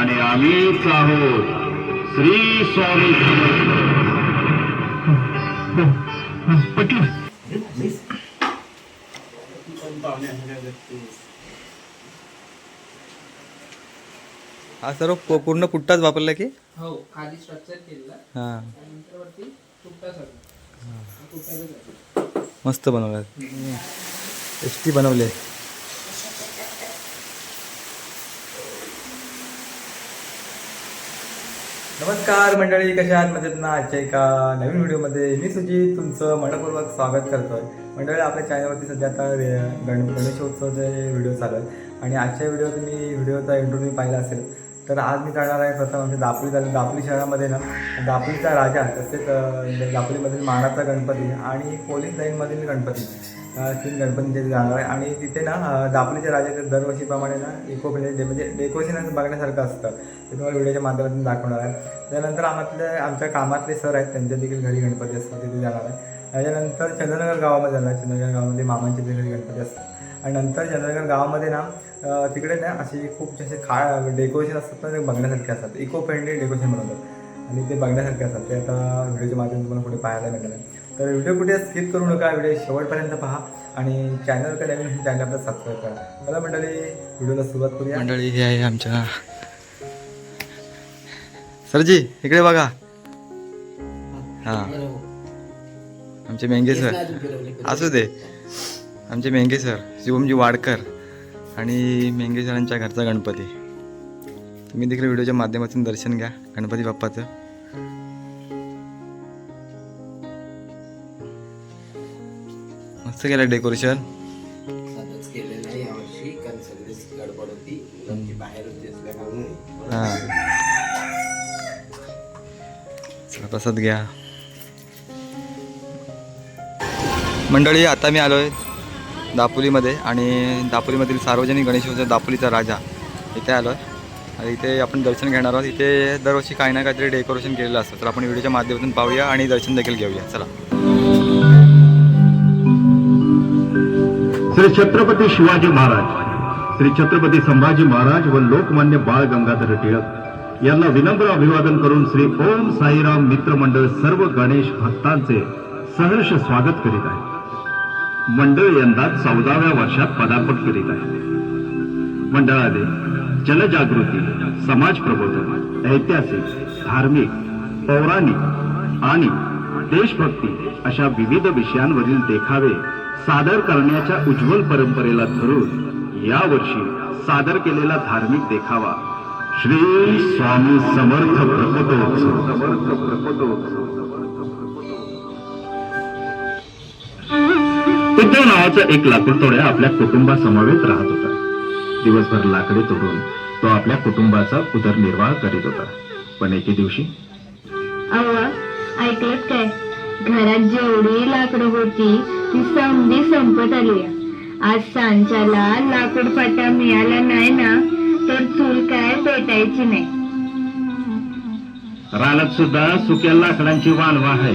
आणि आम्हीच आहोत. श्री स्वामी पटलं हा सर्व पू- पूर्ण पुट्टाच वापरला की? हो खाली स्ट्रक्चर केलेलं. हा. त्यानंतर वरती. मस्त बनवलं एस टी बनवले. नमस्कार मंडळी कशा आहात? मजेत ना? आजच्या एका नवीन व्हिडिओमध्ये मी सुजित तुमचं मनपूर्वक स्वागत करतोय. मंडळी आपल्या चॅनलवरती सध्या आता गण गणेशोत्सवाचे व्हिडिओ चालू आहेत आणि आजच्या व्हिडिओत मी व्हिडिओचा इंटरव्ह्यू पाहिला असेल तर आज मी करणार आहे प्रथम म्हणजे दापोली झालं दापोली शहरामध्ये ना दापोलीचा राजा तसेच दापोलीमधील मानाचा गणपती आणि पोलीस लाईनमधील गणपती. तीन गणपती तिथे जाणार आहे. आणि तिथे ना अं, दापोलीच्या राजाचे दरवर्षीप्रमाणे ना इको फ्रेंडली म्हणजे डेकोरेशन बघण्यासारखं असतं. ते तुम्हाला व्हिडिओच्या माध्यमातून दाखवणार आहे. त्यानंतर आम्हातले आमच्या कामातले सर आहेत त्यांच्या देखील घरी गणपती असतात तिथे जाणार आहे. त्याच्यानंतर चंद्रनगर गावामध्ये जाणार चंद्रनगर गावामध्ये मामांच्या तिथे घरी गणपती असतात. आणि नंतर चंद्रनगर गावामध्ये ना तिकडे ना असे खूप असे खा डेकोरेशन असतात ना ते बघण्यासारखे असतात. इको फ्रेंडली डेकोरेशन बनवतात आणि ते बघण्यासारखे असतात. ते आता व्हिडिओच्या माध्यमातून तुम्हाला पुढे पाहायला मिळणार आहे. तर व्हिडिओ कुठे स्किप करू नका व्हिडिओ शेवटपर्यंत पहा. आणि चॅनलकडे नवीन चॅनल आपलं सबस्क्राईब करा. चला मंडळी व्हिडिओला सुरुवात करूया. मंडळी हे आहे आमच्या सरजी इकडे बघा. हां. आमचे मेंगे सर. असू दे. आमचे मेंगे सर शिवमजी वाडकर आणि मेंगे सरांच्या घरचा गणपती. तुम्ही देखील व्हिडिओच्या माध्यमातून दर्शन घ्या गणपती बाप्पाचं. असल्याकारणे हां. चला प्रसाद घ्या. मंडळी आता मी आलो आहे दापोलीमध्ये आणि दापोलीमधील सार्वजनिक गणेशोत्सव दापोलीचा राजा इथे आलो आहे आणि इथे आपण दर्शन घेणार आहोत. इथे दरवर्षी काही ना काहीतरी डेकोरेशन केलेलं असतं. तर आपण व्हिडिओच्या माध्यमातून पाहूया आणि दर्शन देखील घेऊया. चला. श्री छत्रपती शिवाजी महाराज श्री छत्रपती संभाजी महाराज व लोकमान्य बाळ गंगाधर टिळक यांना विनम्र अभिवादन करून श्री ओम साईराम मित्र मंडळ सर्व गणेश भक्तांचे सहर्ष स्वागत करीत आहे. मंडळ यंदा चौदाव्या वर्षात पदार्पण करीत आहे. मंडळाने जनजागृती समाज प्रबोधन ऐतिहासिक धार्मिक पौराणिक आणि देशभक्ती अशा विविध विषयांवरील देखावे सादर करण्याच्या उज्ज्वल परंपरेला धरून यावर्षी सादर केलेला धार्मिक देखावा श्री स्वामी समर्थ प्रकटोत्सव समर्थ प्रकटोत्सव उद्धव नावाचा एक लाकूड तोड्या आपल्या कुटुंबासमवेत राहत होता. दिवसभर लाकडे तोडून तो आपल्या कुटुंबाचा उदरनिर्वाह करीत होता. पण एके दिवशी अव्वा ऐकलत काय? घरात जेवढी लाकडं होती ती समधी संपत आली. आज सांच्याला लाकूड फाटा मिळाला नाही ना तर चूल काय पेटायची नाही. रानात सुद्धा सुक्या लाकडांची वानवा आहे.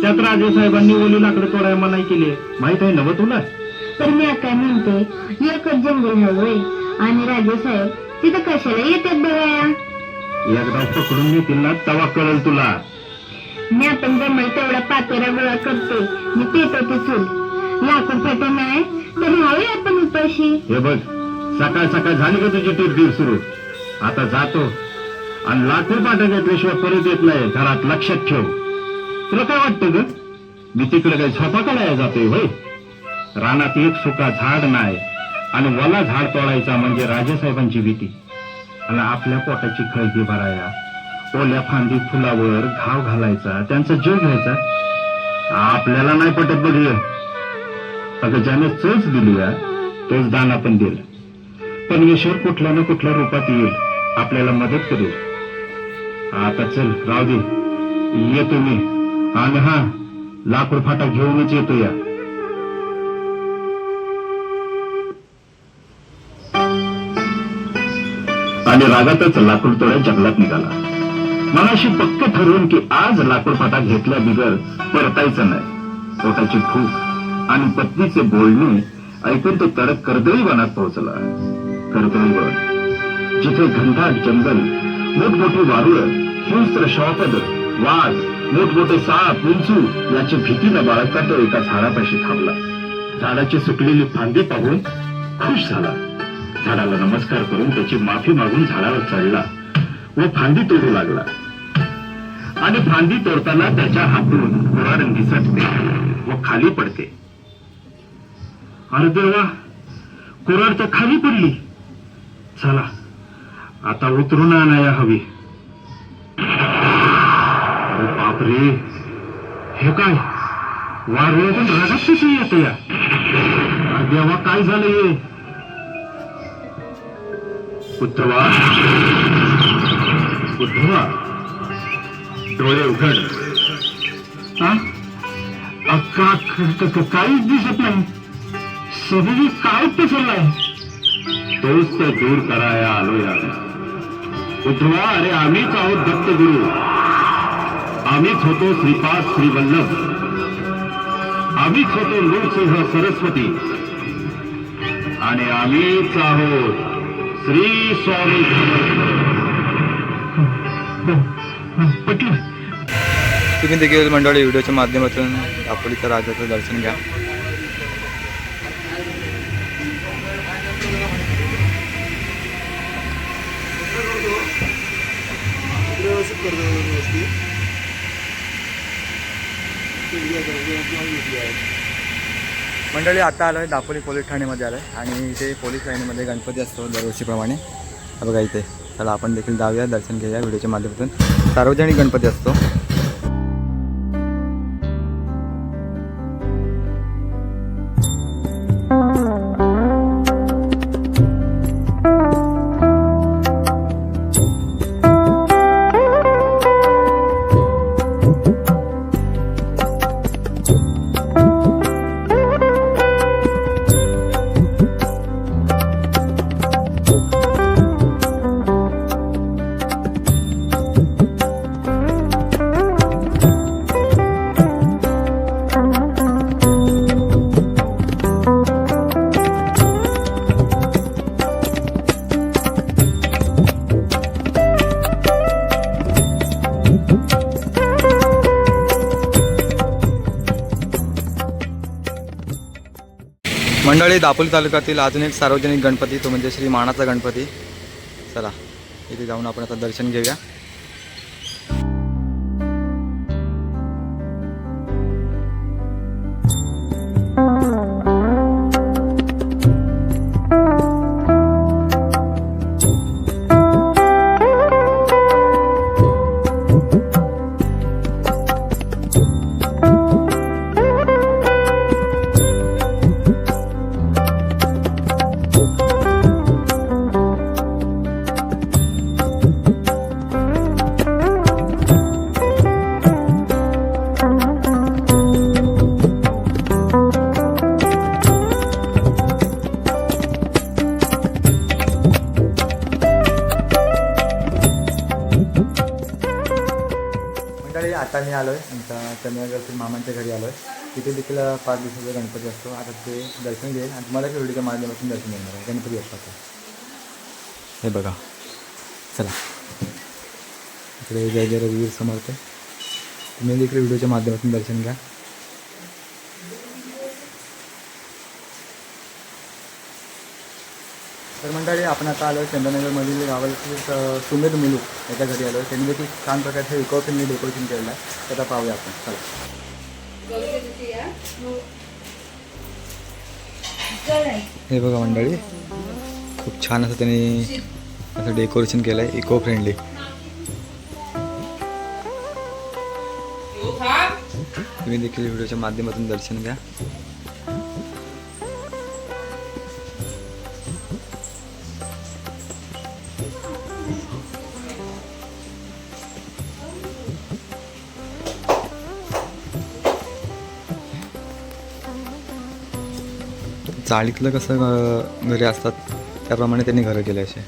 त्यात राजेसाहेबांनी ओली लाकडं तोडायला मनाई केली. माहीत आहे नव तुला? तर मी काय म्हणते एकच जंगल हवंय आणि राजेसाहेब तिथं कशाला येतात बघाया? एकदा पकडून घेतील ना तवा कळल तुला. मी आपण जमल तेवढा पातेरा गोळा करते. मी पेटवते चूल लाकूड फाटा नाही तर राहूया आपण उपाशी. हे बघ सकाळ सकाळ झाली का तुझी टिरतीर सुरू? आता जातो. आणि लाकूड पाटा घेतल्याशिवाय परत येत नाही. घरात लक्षात ठेव. तुला काय वाटतं ग? मी तिकडे काही झोपा काढायला जातोय होय? रानात एक सुका झाड नाही आणि वला झाड तोडायचा म्हणजे राजेसाहेबांची भीती. आणि आपल्या पोटाची खळगी भराया ओल्या फांदी फुलावर घाव घालायचा त्यांचा जीव घ्यायचा. आपल्याला नाही पटत बघ अगं ज्याने चोच दिली तोच तोच दान आपण पण ईश्वर कुठल्या ना कुठल्या रूपात येईल आपल्याला मदत करेल आता चल राहू दे. येतो मी. आणि हा लाकूड फाटा घेऊनच येतो या. आणि रागातच लाकूड तोड्या जंगलात निघाला. मनाशी पक्क ठरवून की आज लाकूड फाटा घेतल्या बिगर परतायचं नाही. पोटाची भूक आणि पत्नीचे बोलणे ऐकून तो तडक कर्दळी वनात पोहोचला. कर्दळी वन जिथे घनदाट जंगल मोठमोठी वारुळं हिंस्त्र श्वापद वाघ मोठमोठे साप उंचू याची भीती न बाळगता तो एका झाडापाशी थांबला. झाडाची सुकलेली फांदी पाहून खुश झाला. झाडाला नमस्कार करून त्याची माफी मागून झाडावर चढला. व फांदी तोडू लागला. आणि फांदी तोडताना त्याच्या हातून कुराड निसटते व खाली पडते. अरे देवा कुराड तर खाली पडली. चला आता उतरून आणाया हवी. अरे बापरे हे काय? वारवळ पण रागात कशी येते या? देवा काय झालं हे? उद्धवा उद्धवा डोळे उघड. हा? काहीच दिसत नाही. सगळी काय पसरलाय तोच तर दूर कराया आलो या उद्धवा अरे आम्हीच आहोत दत्तगुरु. आम्हीच होतो श्रीपाद श्रीवल्लभ. आम्हीच होतो नृसिंह सरस्वती. आणि आम्हीच आहोत श्री स्वामी पटलं. तुम्ही देखील मंडळी व्हिडिओच्या माध्यमातून दापोलीच्या राजाचं दर्शन घ्या. मंडळी आता आलो आहे दापोली पोलीस ठाण्यामध्ये आलो आहे आणि इथे पोलीस लाईनमध्ये गणपती असतो दरवर्षीप्रमाणे. बघा इथे. चला आपण देखील जाऊया दर्शन घेऊया व्हिडिओच्या माध्यमातून. सार्वजनिक गणपती असतो. मंडळी दापोली तालुक्यातील अजून एक सार्वजनिक गणपती तो म्हणजे श्री मानाचा गणपती. चला इथे जाऊन आपण आता दर्शन घेऊया. तिथे देखील पाच दिवसाचा गणपती असतो. आता ते दर्शन घेईल आणि तुम्हाला व्हिडिओच्या माध्यमातून दर्शन घेणार आहे. गणपती असतात हे बघा. चला. इकडे जय जय रघुवीर समर्थ. तुम्ही देखील व्हिडिओच्या माध्यमातून दर्शन घ्या. तर मंडळी आपण आता आलो आहे चंद्रनगरमधील गावातील सुमेध मुलूक याच्या घरी आलो. आहे त्यांनी देखील छान प्रकारचे फ्रेंडली डेकोरेशन केलेलं आहे. त्याचा पाहूया आपण. चला. हे बघा मंडळी खूप छान असं त्यांनी असं डेकोरेशन केलं आहे इको फ्रेंडली तुम्ही देखील व्हिडिओच्या माध्यमातून दर्शन घ्या. चाळीतलं कसं घरे असतात त्याप्रमाणे त्यांनी घरं केले असे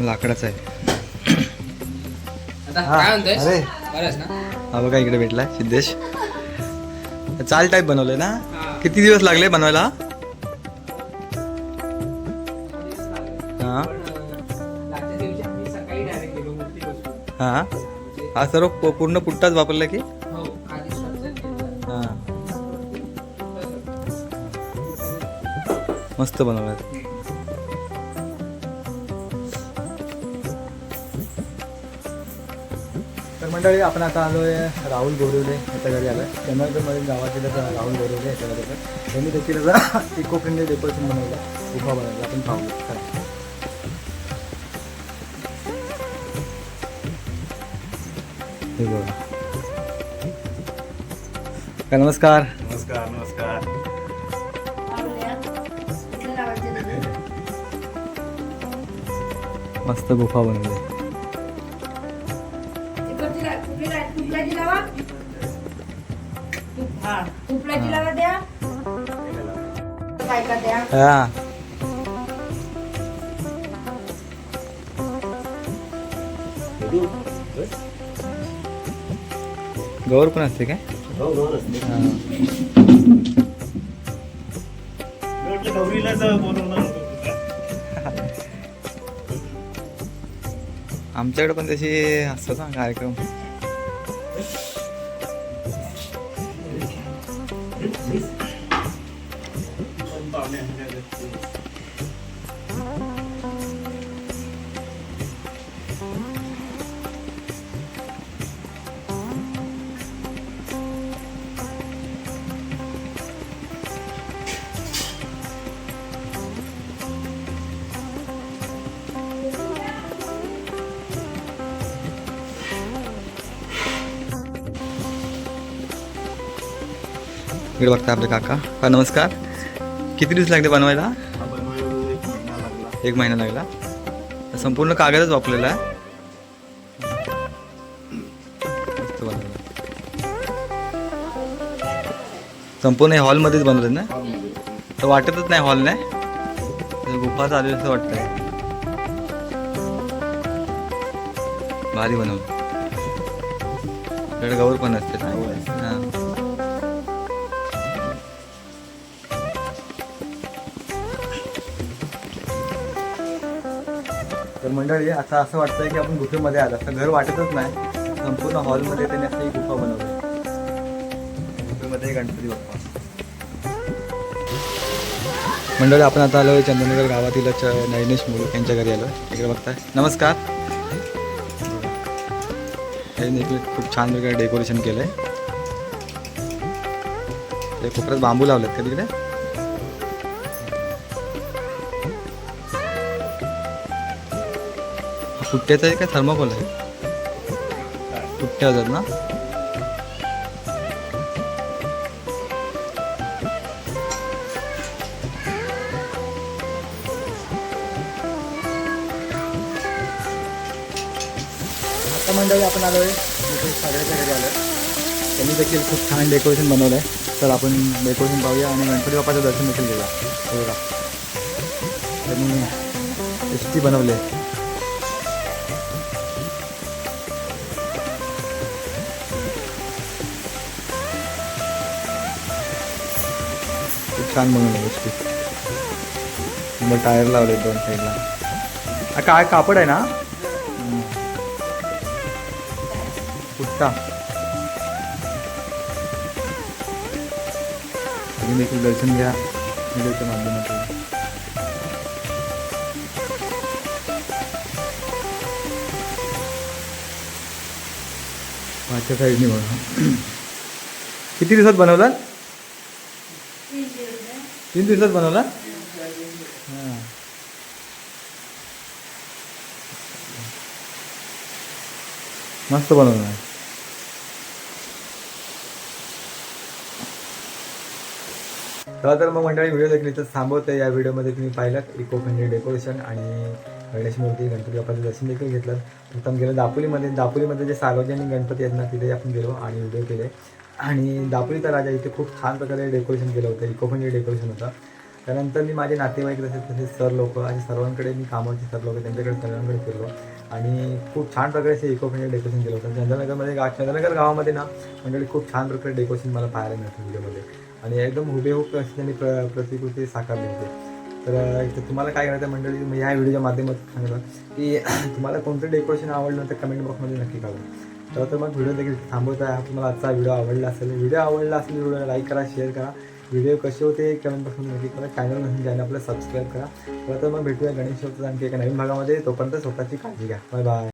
लाकडाचं आहे. हा, काय म्हणतोय अरे. बरंच ना. हा बघा इकडे भेटला सिद्धेश. चाल टाईप बनवलंय ना. किती दिवस लागले बनवायला. हा. हा. हा सर्व पू- पूर्ण पुट्टाच वापरला की? हो हा. मस्त बनवलाय तर मंडळी आपण आता आलोय राहुल गोरवले याच्या घरी आलोय. जनावरमध्ये गावातील आता राहुल गोरवले याच्या घरी. त्यांनी देखील इको फ्रेंडली डेकोरेशन बनवलं. उभा बनवला. आपण पाहूया. हे बघा. नमस्कार. नमस्कार नमस्कार. मस्त गुफा बनवली. द्या हा गौर पण असते काय? हा. आमच्याकडे पण तशी असतात ना कार्यक्रम. इकडे बघता आपले काका. हा नमस्कार. किती दिवस लागले बनवायला? एक महिना लागला. संपूर्ण कागदच वापरलेला आहे. संपूर्ण हे हॉलमध्येच बनवलं ना? तर वाटतच नाही हॉल नाही? तर गुफा असं वाटतंय. भारी बनवलं. गौर पण असते. ना मंडळी आता असं वाटतंय की आपण गुफेमध्ये आलो. असं घर वाटतच नाही. संपूर्ण हॉलमध्ये त्यांनी असं एक गुफा बनवली. गुफेमध्ये गणपती बाप्पा. मंडळी आपण आता आलो चंदनगर गावातील च- नयनेश मुलूक यांच्या घरी आलो इकडे बघताय. नमस्कार. त्यांनी इकडे खूप छान वेगळं डेकोरेशन केलं आहे ते कोपऱ्यात बांबू लावलेत का तिकडे? हा पुट्ट्याचा आहे का थर्माकोल आहे? सुट्ट्या होतात ना? आता मंडळी आपण आलो आहे सगळ्याच्या घरी आलो त्यांनी देखील खूप छान डेकोरेशन बनवलं आहे तर आपण डेकोरेशन पाहूया आणि गणपती बाप्पाचं दर्शन देखील घेऊया बघा. त्यांनी एस टी बनवली. आहे छान म्हणून गोष्टी. मग टायर लावले दोन साईडला काय कापड आहे ना? कुठता अजून देखील दर्शन घ्या. व्हिडिओच्या माध्यमातून. मागच्या साईडने बघा. किती दिवसात बनवला तीन दिवसात बनवला? हां. मस्त बनवला. चला तर मग मंडळी व्हिडिओ देखील इथं थांबवते. या व्हिडिओमध्ये तुम्ही पाहिलं इको फ्रेंडली डेकोरेशन आणि गणेश मूर्ती गणपती बाप्पाचं दर्शन देखील घेतलं. प्रथम गेलं दापोलीमध्ये. दापोलीमध्ये जे सार्वजनिक गणपती आहेत ना तिथे आपण गेलो आणि व्हिडिओ केले. आणि दापोलीचा राजा इथे खूप छान प्रकारे डेकोरेशन केलं होतं इको फ्रेंडली डेकोरेशन होतं. त्यानंतर मी माझे नातेवाईक तसेच तसेच सर लोक आणि सर्वांकडे मी कामाचे सर लोक त्यांच्याकडे सर्वांकडे फिरलो. आणि खूप छान प्रकारे असे इको फ्रेंडली डेकोरेशन केलं होतं. चंद्रनगरमध्ये गा चंद्रनगर गावामध्ये ना मंडळी खूप छान प्रकारे डेकोरेशन मला पाहायला मिळतं व्हिडिओमध्ये. आणि एकदम हुबेहूब अशी त्यांनी प्र प्रतिकृती साकारली होती. तर इथं तुम्हाला काय करायचं मंडळी? मी ह्या व्हिडिओच्या माध्यमातून सांगतो की तुम्हाला कोणतं डेकोरेशन आवडलं तर कमेंट बॉक्समध्ये नक्की कळवा. तर तर मग व्हिडिओ देखील थांबवत आहे तुम्हाला आजचा व्हिडिओ आवडला असेल व्हिडिओ आवडला असेल व्हिडिओ लाईक करा शेअर करा. व्हिडिओ कसे होते कमेंट नक्की करा चॅनल नसून चॅनल आपलं सबस्क्राईब करा तर तर मग भेटूया गणेश चतुर्थी आणखी एका नवीन भागामध्ये. तोपर्यंत स्वतःची काळजी घ्या. Bye bye